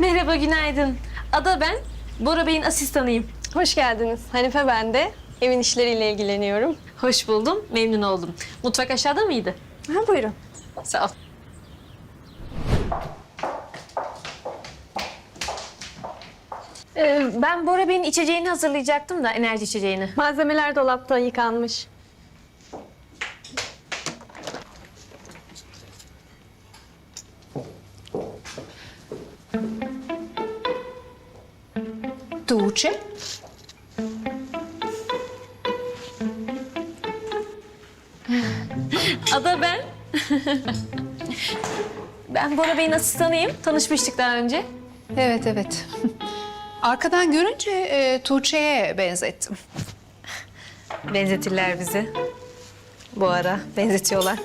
Merhaba, günaydın. Ada ben, Bora Bey'in asistanıyım. Hoş geldiniz. Hanife ben de. Evin işleriyle ilgileniyorum. Hoş buldum, memnun oldum. Mutfak aşağıda mıydı? Ha, buyurun. Sağ ol. Ee, ben Bora Bey'in içeceğini hazırlayacaktım da, enerji içeceğini. Malzemeler dolapta yıkanmış. Tuğçe. Ada ben. ben Bora Bey'in asistanıyım. Tanışmıştık daha önce. Evet evet. Arkadan görünce e, Tuğçe'ye benzettim. Benzetirler bizi. Bu ara benzetiyorlar.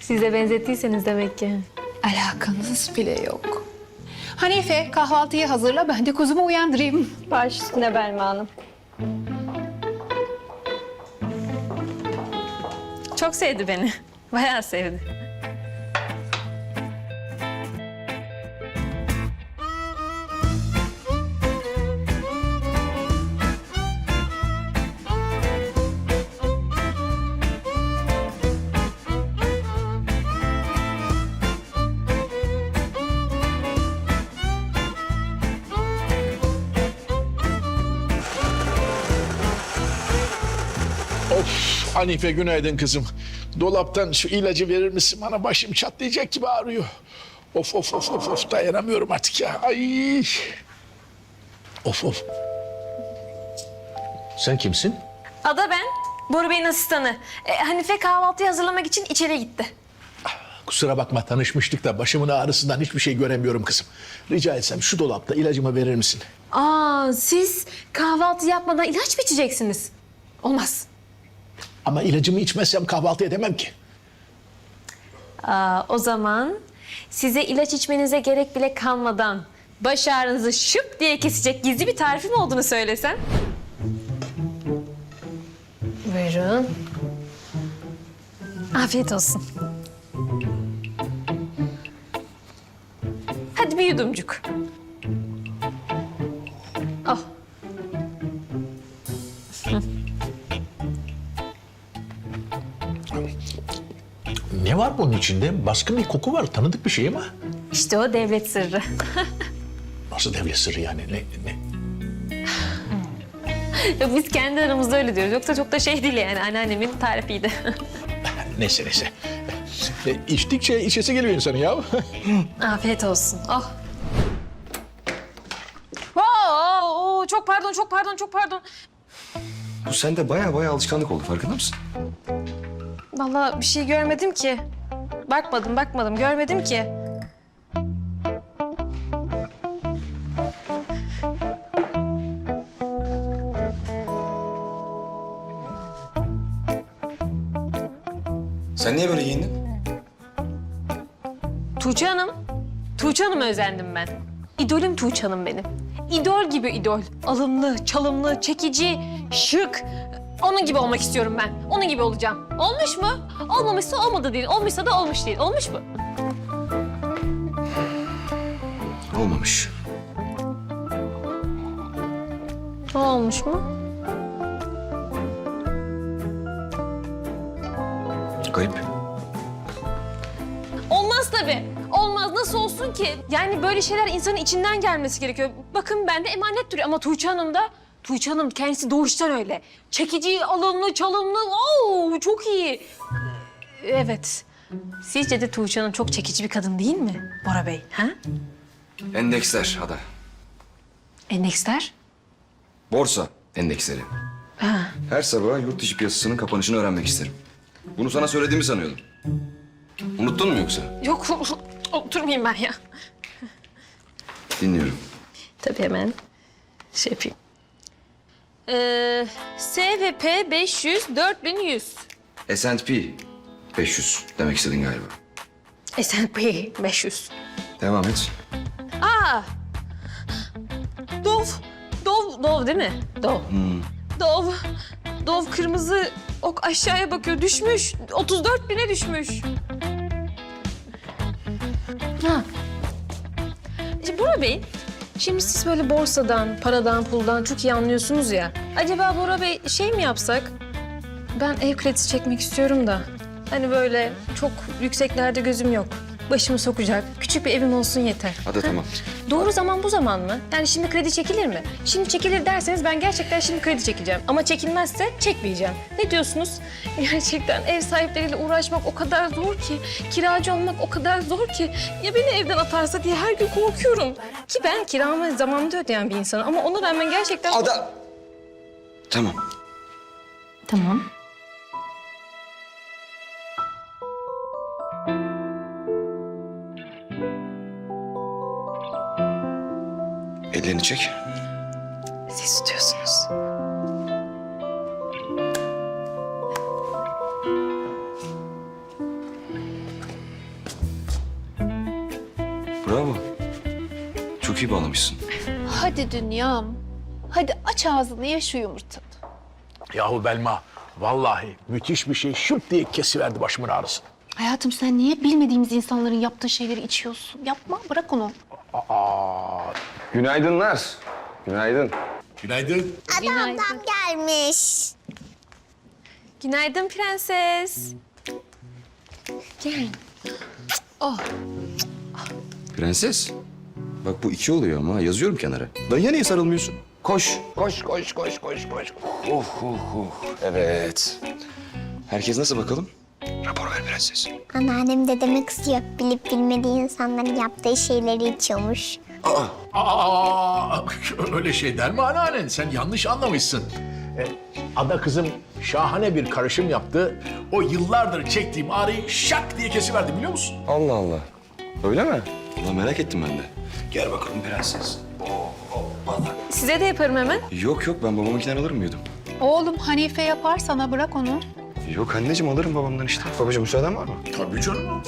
Siz de benzettiyseniz demek ki. Alakanız bile yok. Hanife kahvaltıyı hazırla ben de kuzumu uyandırayım. Baş üstüne Belma Hanım. Çok sevdi beni. Bayağı sevdi. Hanife günaydın kızım. Dolaptan şu ilacı verir misin? Bana başım çatlayacak gibi ağrıyor. Of of of of of dayanamıyorum artık ya. Ay. Of of. Sen kimsin? Ada ben. Bora Bey'in asistanı. E, Hanife kahvaltıyı hazırlamak için içeri gitti. Kusura bakma tanışmıştık da başımın ağrısından hiçbir şey göremiyorum kızım. Rica etsem şu dolapta ilacımı verir misin? Aa, siz kahvaltı yapmadan ilaç mı içeceksiniz? Olmaz. Ama ilacımı içmezsem kahvaltı edemem ki. Aa, o zaman size ilaç içmenize gerek bile kalmadan baş ağrınızı şıp diye kesecek gizli bir tarifim olduğunu söylesem. Buyurun. Afiyet olsun. Hadi bir yudumcuk. Ne var bunun içinde? Baskın bir koku var. Tanıdık bir şey ama. İşte o devlet sırrı. Nasıl devlet sırrı yani? Ne, ne? Yok biz kendi aramızda öyle diyoruz. Yoksa çok da şey değil yani. Anneannemin tarifiydi. Neyse neyse. E, içtikçe içesi geliyor insanın ya. Afiyet olsun. Oh. Oo, oo, çok pardon, çok pardon, çok pardon. Bu sende baya baya alışkanlık oldu farkında mısın? Vallahi bir şey görmedim ki. Bakmadım, bakmadım, görmedim ki. Sen niye böyle giyindin? Tuğçe Hanım, Tuğçe Hanım'a özendim ben. İdolüm Tuğçe Hanım benim. İdol gibi idol. Alımlı, çalımlı, çekici, şık. Onun gibi olmak istiyorum ben. Onun gibi olacağım. Olmuş mu? Olmamışsa olmadı değil. Olmuşsa da olmuş değil. Olmuş mu? Olmamış. Olmuş mu? Garip. Olmaz tabii. Olmaz. Nasıl olsun ki? Yani böyle şeyler insanın içinden gelmesi gerekiyor. Bakın bende emanet duruyor ama Tuğçe Hanım da... Tuğçe Hanım kendisi doğuştan öyle. Çekici, alımlı, çalımlı. Oo, çok iyi. Evet. Sizce de Tuğçe Hanım çok çekici bir kadın değil mi Bora Bey? Ha? Endeksler Ada. Endeksler? Borsa endeksleri. Ha. Her sabah yurt dışı piyasasının kapanışını öğrenmek isterim. Bunu sana söylediğimi sanıyordum. Unuttun mu yoksa? Yok, oturmayayım ben ya. Dinliyorum. Tabii hemen şey yapayım. Ee, SVP 500, 4100. S&P 500 demek istedin galiba. S&P 500. Devam et. Aa! Dov. Dov, Dov değil mi? Dov. Dov. Dov kırmızı ok aşağıya bakıyor. Düşmüş. 34 bine düşmüş. Ha. İşte bu Bora Bey, şimdi siz böyle borsadan, paradan, puldan çok iyi anlıyorsunuz ya. Acaba Bora Bey şey mi yapsak? Ben ev kredisi çekmek istiyorum da. Hani böyle çok yükseklerde gözüm yok. Başımı sokacak, küçük bir evim olsun yeter. Hadi tamam. Doğru zaman bu zaman mı? Yani şimdi kredi çekilir mi? Şimdi çekilir derseniz ben gerçekten şimdi kredi çekeceğim. Ama çekilmezse çekmeyeceğim. Ne diyorsunuz? Gerçekten ev sahipleriyle uğraşmak o kadar zor ki. Kiracı olmak o kadar zor ki. Ya beni evden atarsa diye her gün korkuyorum. Ki ben kiramı zamanında ödeyen bir insanım. Ama ona rağmen gerçekten... Ada! Tamam. Tamam. Çek. Siz tutuyorsunuz. Bravo. Çok iyi bağlamışsın. Hadi dünyam. Hadi aç ağzını ye şu yumurtanı. Yahu Belma vallahi müthiş bir şey şıp diye kesiverdi başımın ağrısını. Hayatım sen niye bilmediğimiz insanların yaptığı şeyleri içiyorsun? Yapma bırak onu. Günaydınlar. Günaydın. Günaydın. Günaydın. gelmiş. Günaydın prenses. Gel. Prenses. Bak bu iki oluyor ama yazıyorum kenara. Dayıya niye sarılmıyorsun? Koş. Koş, koş, koş, koş, koş. Oh, oh, oh. Evet. Herkes nasıl bakalım? Rapor ver prenses. Anneannem dedeme kızıyor. Bilip bilmediği insanların yaptığı şeyleri içiyormuş. Aa, öyle şey der mi anneannen? Sen yanlış anlamışsın. E, ada kızım şahane bir karışım yaptı. O yıllardır çektiğim ağrıyı şak diye kesiverdi biliyor musun? Allah Allah. Öyle mi? Allah merak ettim ben de. Gel bakalım prenses. Size de yaparım hemen. Yok yok ben babamınkinden alır mıydım? Oğlum Hanife yapar sana bırak onu. Yok anneciğim alırım babamdan işte. Babacığım müsaaden var mı? Tabii canım.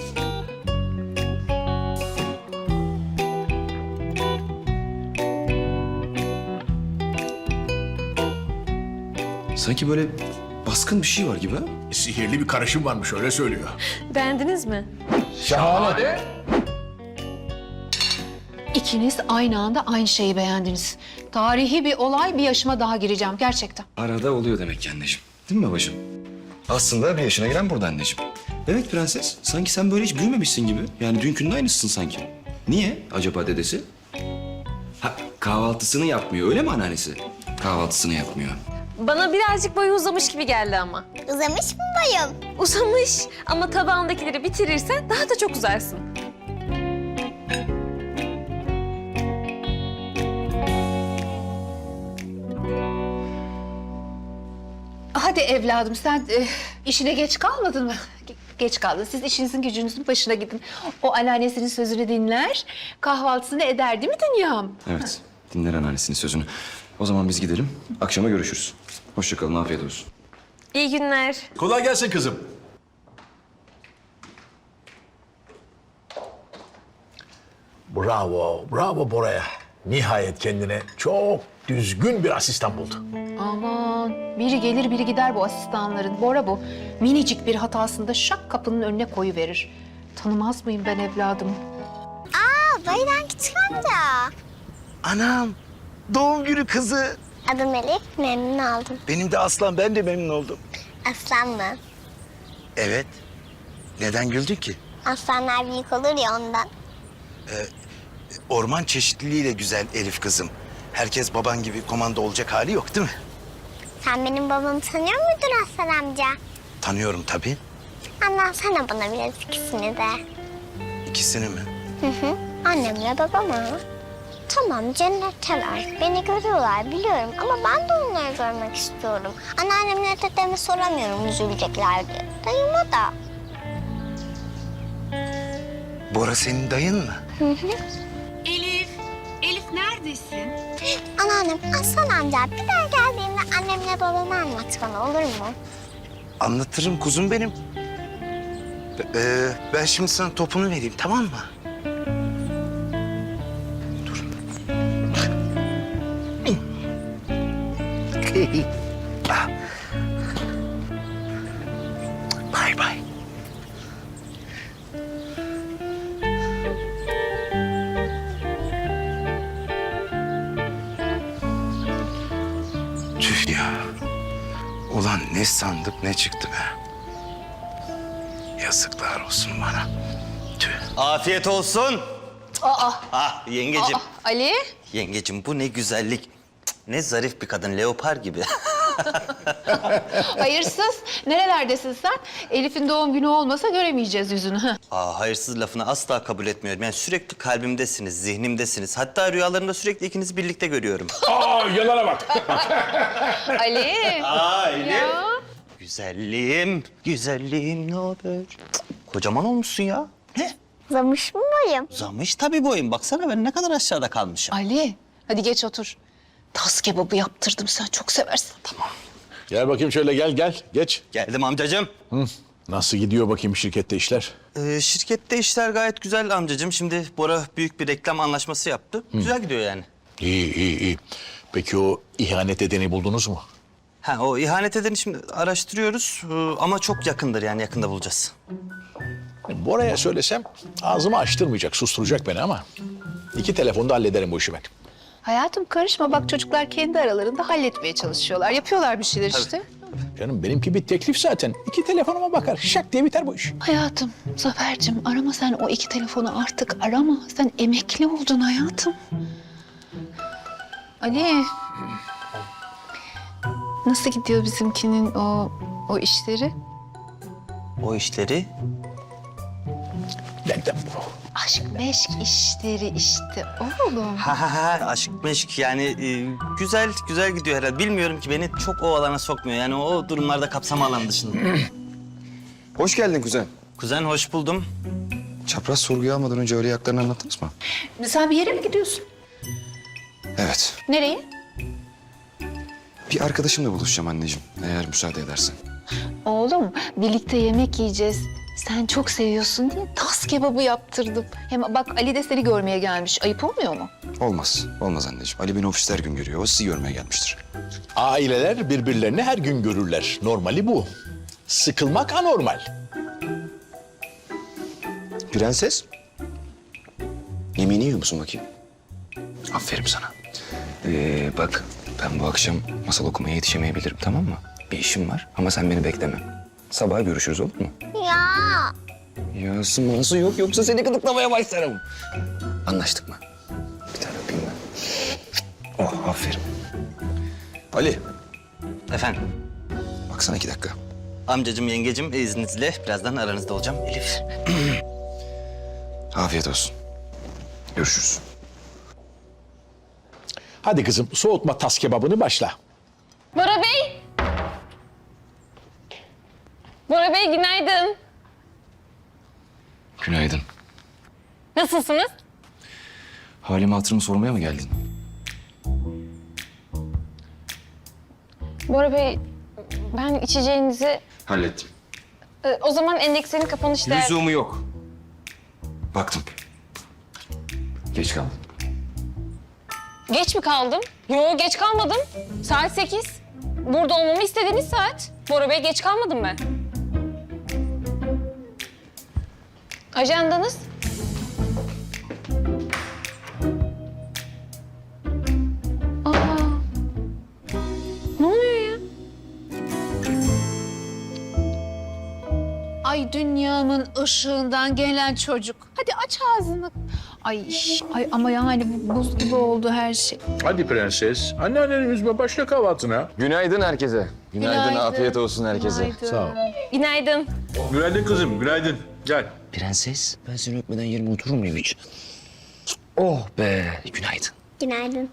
Sanki böyle baskın bir şey var gibi ha? Sihirli bir karışım varmış öyle söylüyor. Beğendiniz mi? Şahane. İkiniz aynı anda aynı şeyi beğendiniz. Tarihi bir olay bir yaşıma daha gireceğim gerçekten. Arada oluyor demek ki anneciğim. Değil mi babacığım? Aslında bir yaşına giren burada anneciğim. Evet prenses. Sanki sen böyle hiç büyümemişsin gibi. Yani dünkünün aynısısın sanki. Niye acaba dedesi? Ha, kahvaltısını yapmıyor öyle mi anneannesi? Kahvaltısını yapmıyor. Bana birazcık boyu uzamış gibi geldi ama. Uzamış mı boyum? Uzamış ama tabağındakileri bitirirsen daha da çok uzarsın. Hadi evladım sen e, işine geç kalmadın mı? Ge- Geç kaldın. Siz işinizin gücünüzün başına gidin. O anneannesinin sözünü dinler, kahvaltısını eder değil mi dünyam? Evet. Dinler anneannesinin sözünü. O zaman biz gidelim. Akşama görüşürüz. Hoşça kalın. Afiyet olsun. İyi günler. Kolay gelsin kızım. Bravo, bravo Bora'ya. Nihayet kendine çok düzgün bir asistan buldu. Aman biri gelir biri gider bu asistanların. Bora bu. Minicik bir hatasında şak kapının önüne koyu verir. Tanımaz mıyım ben evladım? Aa, bayılan küçük amca. Anam, doğum günü kızı. Adım Elif, memnun oldum. Benim de Aslan, ben de memnun oldum. Aslan mı? Evet. Neden güldün ki? Aslanlar büyük olur ya ondan. Orman çeşitliliğiyle güzel Elif kızım. Herkes baban gibi komando olacak hali yok değil mi? Sen benim babamı tanıyor muydun Aslan amca? Tanıyorum tabii. Anlatsana bana biraz ikisini de. İkisini mi? Hı hı, annemle babamı. Tamam cennetteler. Beni görüyorlar biliyorum ama ben de onları görmek istiyorum. Anneannemle dedeme soramıyorum üzülecekler diye. Dayıma da. Bora senin dayın mı? Elif, Elif neredesin? Anneannem Aslan amca bir daha geldiğinde annemle babamı anlat bana olur mu? Anlatırım kuzum benim. Ee, ben şimdi sana topunu vereyim tamam mı? Bay bay. Tüh ya. Ulan ne sandık ne çıktı be. Yazıklar olsun bana. Tüh. Afiyet olsun. Aa, Ah yengecim. Ali? Yengecim bu ne güzellik. Ne zarif bir kadın leopar gibi. Hayırsız. Nerelerdesin sen? Elif'in doğum günü olmasa göremeyeceğiz yüzünü. Aa, hayırsız lafını asla kabul etmiyorum. Yani sürekli kalbimdesiniz, zihnimdesiniz. Hatta rüyalarımda sürekli ikinizi birlikte görüyorum. Aa yalana bak. Ali. Aile. Güzelliğim, güzelliğim ne haber? Cık, Kocaman olmuşsun ya. Ne? Uzamış mı boyum? Uzamış tabii boyun. Baksana ben ne kadar aşağıda kalmışım. Ali. Hadi geç otur. Tas kebabı yaptırdım sen çok seversin. Tamam. Gel bakayım şöyle gel gel geç. Geldim amcacığım. Nasıl gidiyor bakayım şirkette işler? Ee, şirkette işler gayet güzel amcacığım. Şimdi Bora büyük bir reklam anlaşması yaptı. Güzel gidiyor yani. İyi iyi iyi. Peki o ihanet edeni buldunuz mu? Ha o ihanet edeni şimdi araştırıyoruz ee, ama çok yakındır yani yakında bulacağız. Bora'ya söylesem ağzımı açtırmayacak, susturacak beni ama... ...iki telefonda hallederim bu işi ben. Hayatım karışma bak çocuklar kendi aralarında halletmeye çalışıyorlar. Yapıyorlar bir şeyler işte. Canım benimki bir teklif zaten. İki telefonuma bakar. Şak diye biter bu iş. Hayatım, Zafer'cim arama sen o iki telefonu artık arama. Sen emekli oldun hayatım. Ali. Nasıl gidiyor bizimkinin o o işleri? O işleri Nereden bu? Aşk meşk işleri işte oğlum. ha ha ha aşk meşk yani e, güzel güzel gidiyor herhalde. Bilmiyorum ki beni çok o alana sokmuyor. Yani o durumlarda kapsama alanı dışında. Hoş geldin kuzen. Kuzen hoş buldum. Çapraz sorguya almadan önce öyle yaklarını anlattınız mı? Sen bir yere mi gidiyorsun? Evet. Nereye? Bir arkadaşımla buluşacağım anneciğim. Eğer müsaade edersen. Oğlum birlikte yemek yiyeceğiz. Sen çok seviyorsun diye tas kebabı yaptırdım. Hem bak Ali de seni görmeye gelmiş. Ayıp olmuyor mu? Olmaz. Olmaz anneciğim. Ali beni ofiste her gün görüyor. O sizi görmeye gelmiştir. Aileler birbirlerini her gün görürler. Normali bu. Sıkılmak anormal. Prenses. Yemeğini yiyor musun bakayım? Aferin sana. Ee, bak ben bu akşam masal okumaya yetişemeyebilirim tamam mı? Bir işim var ama sen beni bekleme. Sabah görüşürüz olur mu? Ya Yası manası yok yoksa seni gıdıklamaya başlarım. Anlaştık mı? Bir tane öpeyim ben. Oh aferin. Ali Efendim baksana iki dakika. amcacığım yengecim izninizle birazdan aranızda olacağım. Elif. Afiyet olsun. Görüşürüz. Hadi kızım soğutma tas kebabını başla. Bora Bey! Bora Bey günaydın. Günaydın. Nasılsınız? Halimi hatırımı sormaya mı geldin? Bora Bey ben içeceğinizi... Hallettim. e, o zaman endekslerin kapanışta... Lüzumu yok. Baktım. Geç kaldım. Geç mi kaldım? Yo geç kalmadım. Saat sekiz. Burada olmamı istediğiniz saat. Bora Bey geç kalmadım ben. Ajandanız? Aa. Ne oluyor ya? Ay dünyamın ışığından gelen çocuk. Hadi aç ağzını. Ay, ay ama yani bu buz gibi oldu her şey. Hadi prenses. Anneannenin üzme başla kahvaltına. Günaydın herkese. Günaydın, Günaydın. afiyet olsun herkese. Sağ ol. Günaydın. Günaydın kızım, günaydın. Gel. Prenses, ben seni öpmeden yerime oturur muyum hiç? Oh be, günaydın. günaydın.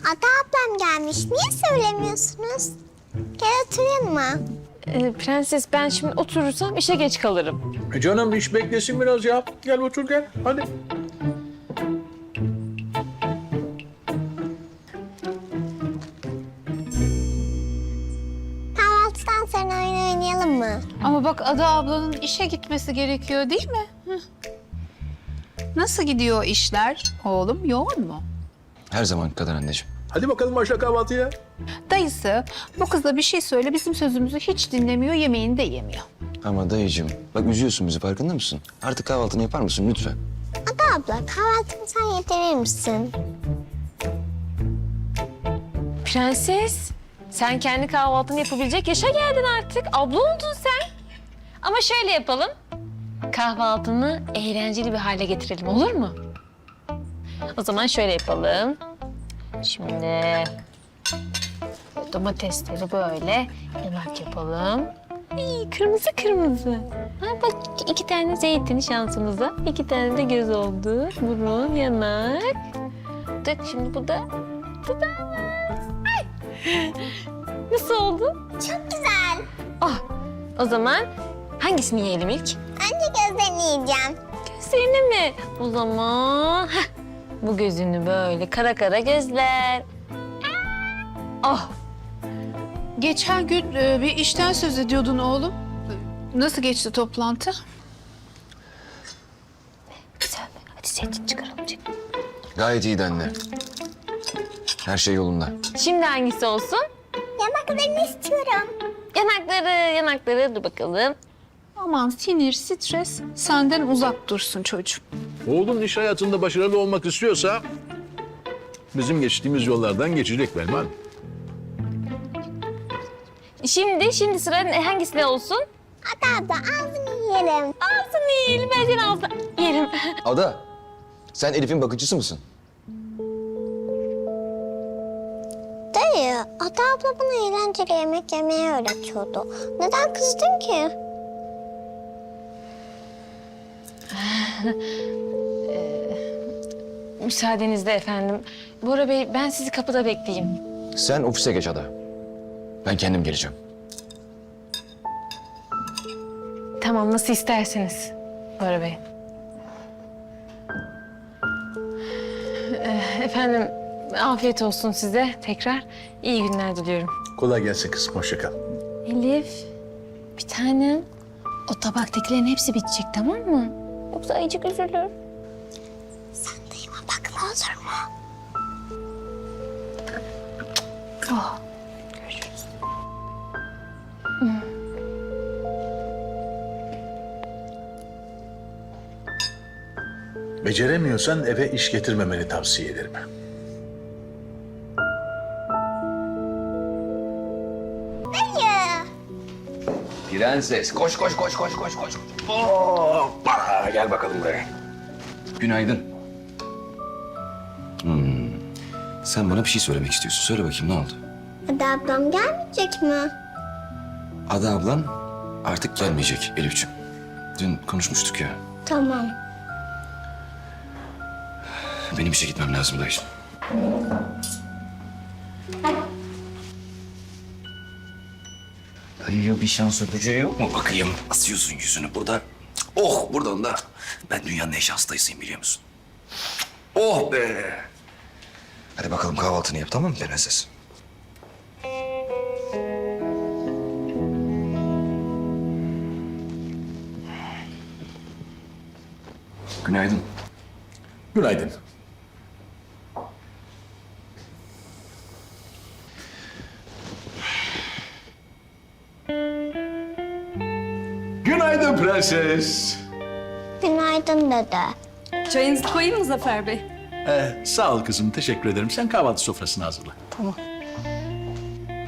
Ada ablam gelmiş. Niye söylemiyorsunuz? Gel oturayım mı? Ee, prenses ben şimdi oturursam işe geç kalırım. E canım iş beklesin biraz ya. Gel otur gel. Hadi. Oynayalım mı? Ama bak Ada ablanın işe gitmesi gerekiyor değil mi? Hı. Nasıl gidiyor işler oğlum? Yoğun mu? Her zaman kadar anneciğim. Hadi bakalım başla kahvaltıya. Dayısı bu kıza bir şey söyle bizim sözümüzü hiç dinlemiyor yemeğini de yemiyor. Ama dayıcığım, bak üzüyorsun bizi farkında mısın? Artık kahvaltını yapar mısın lütfen? Ada abla kahvaltımı sen yedirir misin? Prenses, sen kendi kahvaltını yapabilecek yaşa geldin artık. Abla oldun sen. Ama şöyle yapalım. Kahvaltını eğlenceli bir hale getirelim olur mu? O zaman şöyle yapalım. Şimdi domatesleri böyle yanak yapalım. Ay, kırmızı kırmızı. Ha, bak iki tane zeytin şansımıza. iki tane de göz oldu. Burun, yanak. Tık şimdi bu da dudağı. Nasıl oldu? Çok güzel. Ah, o zaman hangisini yiyelim ilk? Önce gözlerini yiyeceğim. Gözlerini mi? O zaman heh, bu gözünü böyle kara kara gözler. Ah, Geçen gün e, bir işten söz ediyordun oğlum. Nasıl geçti toplantı? güzel. Hadi zeytin çıkaralım. çık. Gayet iyiydi anne. Her şey yolunda. Şimdi hangisi olsun? Yanaklarını istiyorum. Yanakları, yanakları. Dur bakalım. Aman sinir, stres senden uzak dursun çocuğum. Oğlum iş hayatında başarılı olmak istiyorsa bizim geçtiğimiz yollardan geçecek Belma Hanım. Şimdi, şimdi sıra ne- hangisine olsun? Hatta abla ağzını yiyelim. Ağzını yiyelim. Ben senin ağzını yerim. Ada, sen Elif'in bakıcısı mısın? Dayı, Ata abla bana eğlenceli yemek yemeyi öğretiyordu. Neden kızdın ki? Müsaadenizle efendim. Bora Bey, ben sizi kapıda bekleyeyim. Sen ofise geç Ada. Ben kendim geleceğim. Tamam, nasıl isterseniz Bora Bey. Ee, Efendim, afiyet olsun size tekrar. İyi günler diliyorum. Kolay gelsin kızım. Hoşça kal. Elif, bir tanem. O tabaktakilerin hepsi bitecek tamam mı? Yoksa ayıcık üzülür. Sen dayıma bakma olur mu? Beceremiyorsan eve iş getirmemeni tavsiye ederim. Prenses, koş koş koş koş koş koş. Hoppa, gel bakalım buraya. Günaydın. Hmm. Sen bana bir şey söylemek istiyorsun. Söyle bakayım ne oldu? Hadi ablam gelmeyecek mi? Ada ablan artık gelmeyecek Elif'ciğim. Dün konuşmuştuk ya. Tamam. Benim işe gitmem lazım dayıcığım. Dayıya bir şans öpeceği yok mu? Bakayım asıyorsun yüzünü burada. Oh buradan da. Ben dünyanın en şanslı dayısıyım biliyor musun? Oh be. Hadi bakalım kahvaltını yap tamam mı prenses? Günaydın. Günaydın. Prenses. Günaydın dede. Çayınızı koyayım mı Zafer Bey? Ee, sağ ol kızım, teşekkür ederim. Sen kahvaltı sofrasını hazırla. Tamam.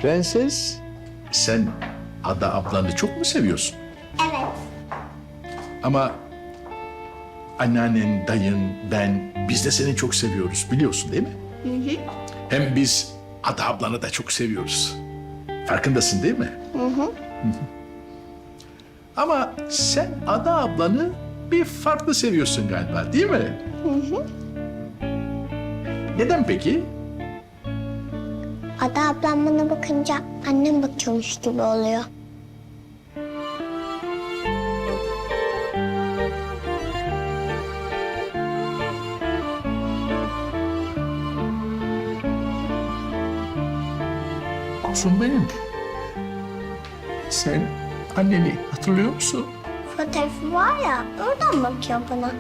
Prenses, sen Ada ablanı çok mu seviyorsun? Evet. Ama anneannen, dayın, ben, biz de seni çok seviyoruz biliyorsun değil mi? Hem biz Ada ablanı da çok seviyoruz. Farkındasın değil mi? Hı hı. Ama sen Ada ablanı bir farklı seviyorsun galiba değil mi? Neden peki? Ada ablam bana bakınca annem bakıyormuş gibi oluyor. Kuzum benim. Sen anneni hatırlıyor musun? Fotoğrafı var ya oradan bakıyor bana.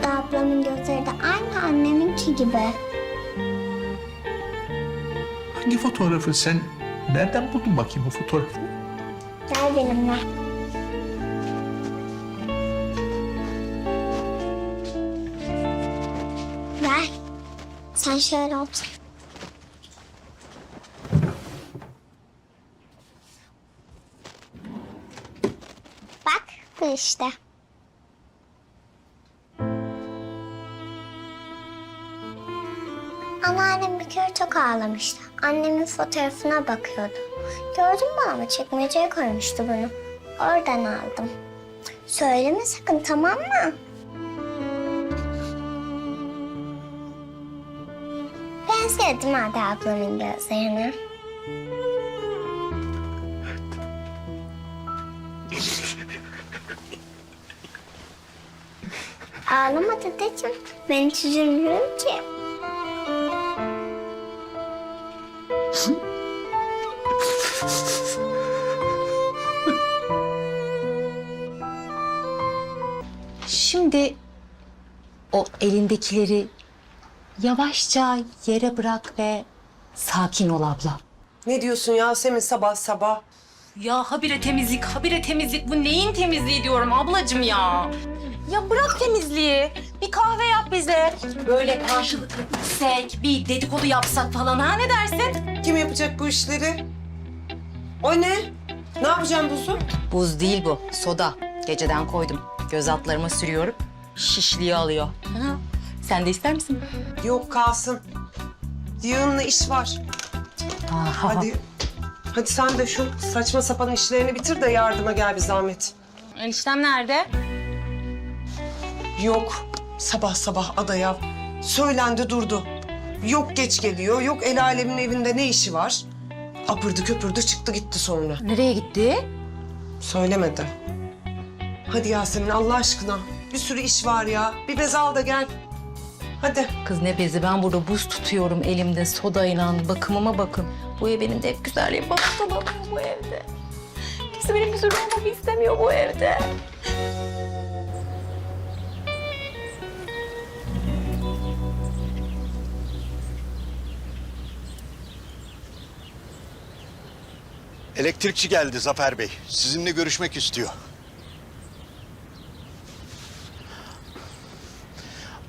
Ada ablamın gözleri de aynı anneminki gibi. Hangi fotoğrafı sen nereden buldun bakayım o fotoğrafı? Gel benimle. Gel. Sen şöyle otur. İşte. Anneannem bir kere çok ağlamıştı. Annemin fotoğrafına bakıyordu. Gördüm mü ama çekmeceye koymuştu bunu. Oradan aldım. Söyleme sakın tamam mı? Benziyor Ada ablanın gözlerine? Ağlama dedeciğim. Ben hiç üzülmüyorum ki. Şimdi o elindekileri yavaşça yere bırak ve sakin ol abla. Ne diyorsun Yasemin sabah sabah? Ya habire temizlik, habire temizlik. Bu neyin temizliği diyorum ablacığım ya. Ya bırak temizliği. Bir kahve yap bize. Böyle karşılıklı içsek, bir dedikodu yapsak falan ha ne dersin? Kim yapacak bu işleri? O ne? Ne yapacağım buzu? Buz değil bu, soda. Geceden koydum. Göz altlarıma sürüyorum. Şişliği alıyor. Ha, Sen de ister misin? Yok kalsın. Yığınla iş var. Hadi. Hadi sen de şu saçma sapan işlerini bitir de yardıma gel bir zahmet. Eniştem nerede? Yok. Sabah sabah adaya söylendi durdu. Yok geç geliyor, yok el alemin evinde ne işi var? Apırdı köpürdü çıktı gitti sonra. Nereye gitti? Söylemedi. Hadi Yasemin Allah aşkına. Bir sürü iş var ya. Bir bez al da gel. Hadi. Kız ne bezi ben burada buz tutuyorum elimde sodayla. Bakımıma bakın. Bu ev benim de hep güzelliğim. Bak olamıyor bu evde. Kimse benim güzel olmamı istemiyor bu evde. Elektrikçi geldi Zafer Bey. Sizinle görüşmek istiyor.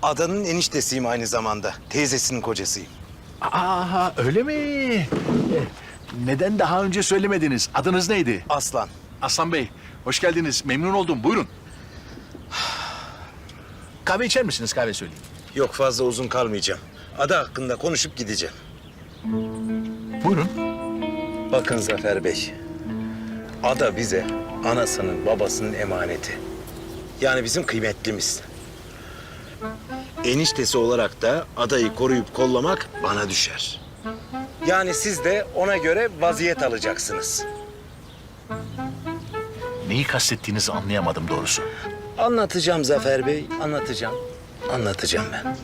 Adanın eniştesiyim aynı zamanda. Teyzesinin kocasıyım. Aha öyle mi? Eh, Neden daha önce söylemediniz? Adınız neydi? Aslan. Aslan Bey, hoş geldiniz. Memnun oldum. Buyurun. Kahve içer misiniz? Kahve söyleyeyim. Yok fazla uzun kalmayacağım. Ada hakkında konuşup gideceğim. Buyurun. Bakın Zafer Bey. Ada bize anasının babasının emaneti. Yani bizim kıymetlimiz. Eniştesi olarak da adayı koruyup kollamak bana düşer. Yani siz de ona göre vaziyet alacaksınız. Neyi kastettiğinizi anlayamadım doğrusu. Anlatacağım Zafer Bey, anlatacağım. Anlatacağım ben.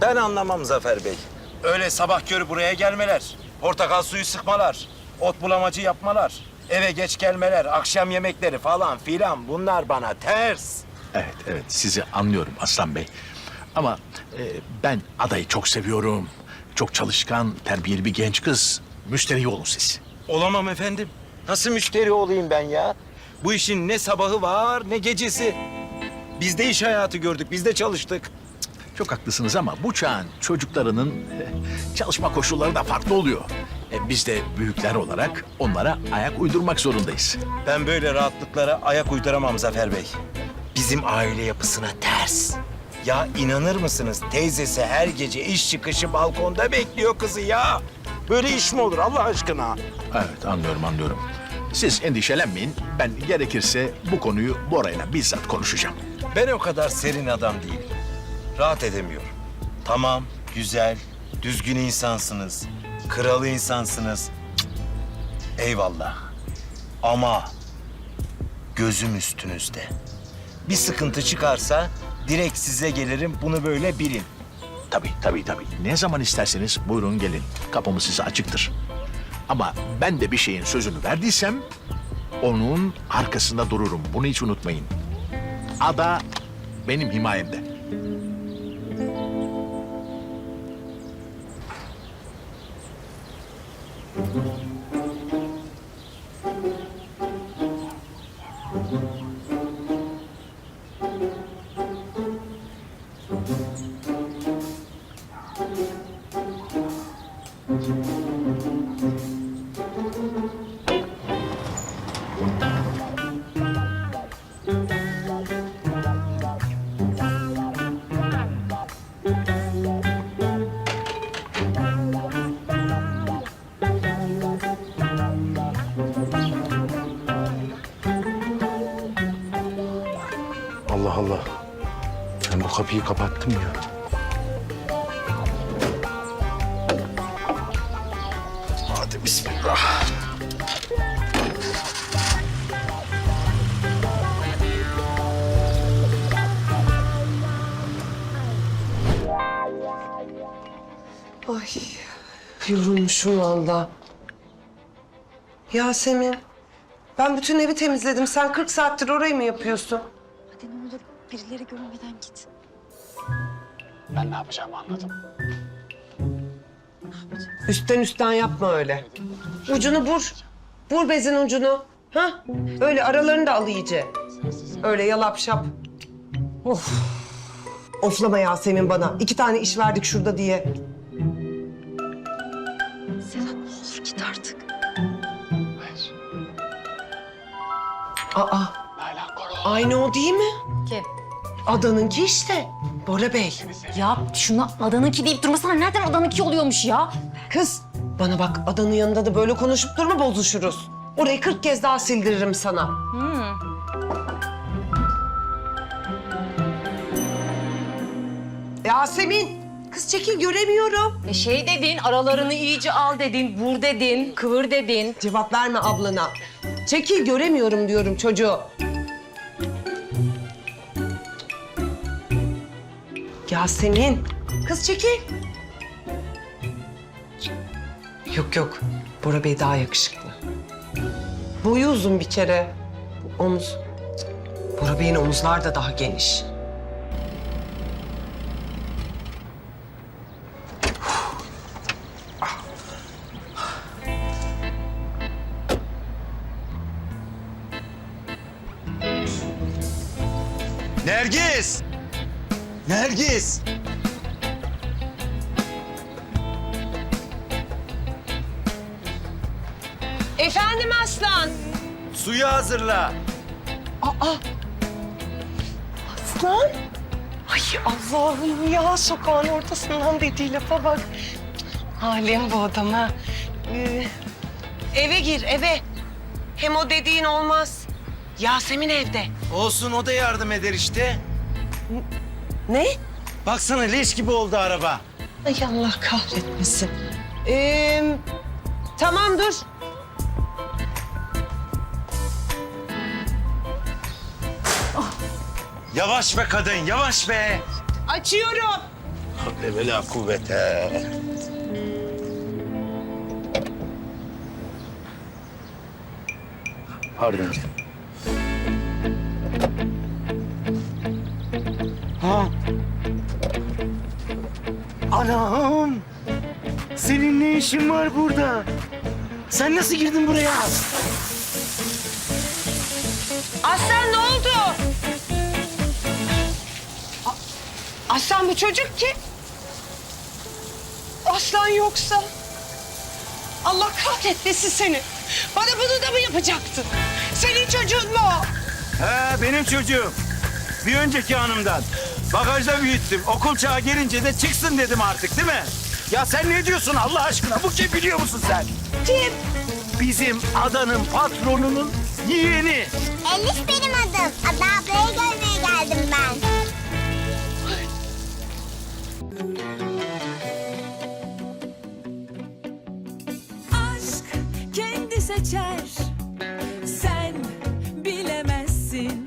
Ben anlamam Zafer Bey. Öyle sabah körü buraya gelmeler, portakal suyu sıkmalar, ot bulamacı yapmalar, eve geç gelmeler, akşam yemekleri falan filan bunlar bana ters. Evet, evet. Sizi anlıyorum Aslan Bey. Ama e, ben adayı çok seviyorum. Çok çalışkan, terbiyeli bir genç kız. Müşteri olun siz. Olamam efendim. Nasıl müşteri olayım ben ya? Bu işin ne sabahı var ne gecesi. Biz de iş hayatı gördük, biz de çalıştık. Çok haklısınız ama bu çağın çocuklarının e, çalışma koşulları da farklı oluyor. E, biz de büyükler olarak onlara ayak uydurmak zorundayız. Ben böyle rahatlıklara ayak uyduramam Zafer Bey. Bizim aile yapısına ters. Ya inanır mısınız teyzesi her gece iş çıkışı balkonda bekliyor kızı ya. Böyle iş mi olur Allah aşkına? Evet, anlıyorum, anlıyorum. Siz endişelenmeyin. Ben gerekirse bu konuyu Bora'yla bizzat konuşacağım. Ben o kadar serin adam değilim. Rahat edemiyorum. Tamam, güzel, düzgün insansınız. Kralı insansınız. Eyvallah. Ama gözüm üstünüzde. Bir sıkıntı çıkarsa direkt size gelirim. Bunu böyle bilin. Tabii, tabii, tabii. Ne zaman isterseniz buyurun gelin. Kapımız size açıktır. Ama ben de bir şeyin sözünü verdiysem onun arkasında dururum. Bunu hiç unutmayın. Ada benim himayemde. Thank mm -hmm. you. Kapıyı kapattım ya. Hadi bismillah. Ay yorulmuşum valla. Yasemin ben bütün evi temizledim. Sen 40 saattir orayı mı yapıyorsun? Hadi ne olur birileri görmeden git. Ben ne yapacağımı anladım. Üstten üstten yapma öyle. Ucunu vur. Vur bezin ucunu. Ha? Öyle aralarını da al iyice. Öyle yalap şap. Of. Oflama Yasemin bana. İki tane iş verdik şurada diye. Sedat ne olur git artık. Hayır. Aa, Nalan Koro. aynı o değil mi? Kim? Adanınki işte. Bora Bey. Ya şuna adanınki deyip durmasana. Nereden adanınki oluyormuş ya? Kız bana bak adanın yanında da böyle konuşup durma bozuşuruz. Orayı kırk kez daha sildiririm sana. Yasemin, kız çekil göremiyorum. E şey dedin, aralarını iyice al dedin, vur dedin, kıvır dedin. Cevap verme ablana. Çekil göremiyorum diyorum çocuğu. Yasemin, kız çekil. Yok yok, Bora Bey daha yakışıklı. Boyu uzun bir kere. Omuz. Bora Bey'in omuzlar da daha geniş. Nergis! Efendim Aslan. Suyu hazırla. Aslan? Ay Allah'ım ya sokağın ortasından dediği lafa bak. Halim bu adama. Ee, eve gir eve. Hem o dediğin olmaz. Yasemin evde. Olsun o da yardım eder işte. Ne? Baksana leş gibi oldu araba. Ay Allah kahretmesin. Ee, tamam dur. Yavaş be kadın, yavaş be. Açıyorum. Havle ve la kuvvete. Pardon. Ha. Anam! Senin ne işin var burada? Sen nasıl girdin buraya? Aslan ne oldu? A- Aslan bu çocuk ki. Aslan yoksa. Allah kahretmesin seni. Bana bunu da mı yapacaktın? Senin çocuğun mu o? He benim çocuğum. Bir önceki hanımdan. Bagajda büyüttüm. Okul çağı gelince de çıksın dedim artık değil mi? Ya sen ne diyorsun Allah aşkına? Bu kim biliyor musun sen? Kim? Bizim adanın patronunun yeğeni. Elif benim adım. Ada ablayı görmeye geldim ben. aşk kendi seçer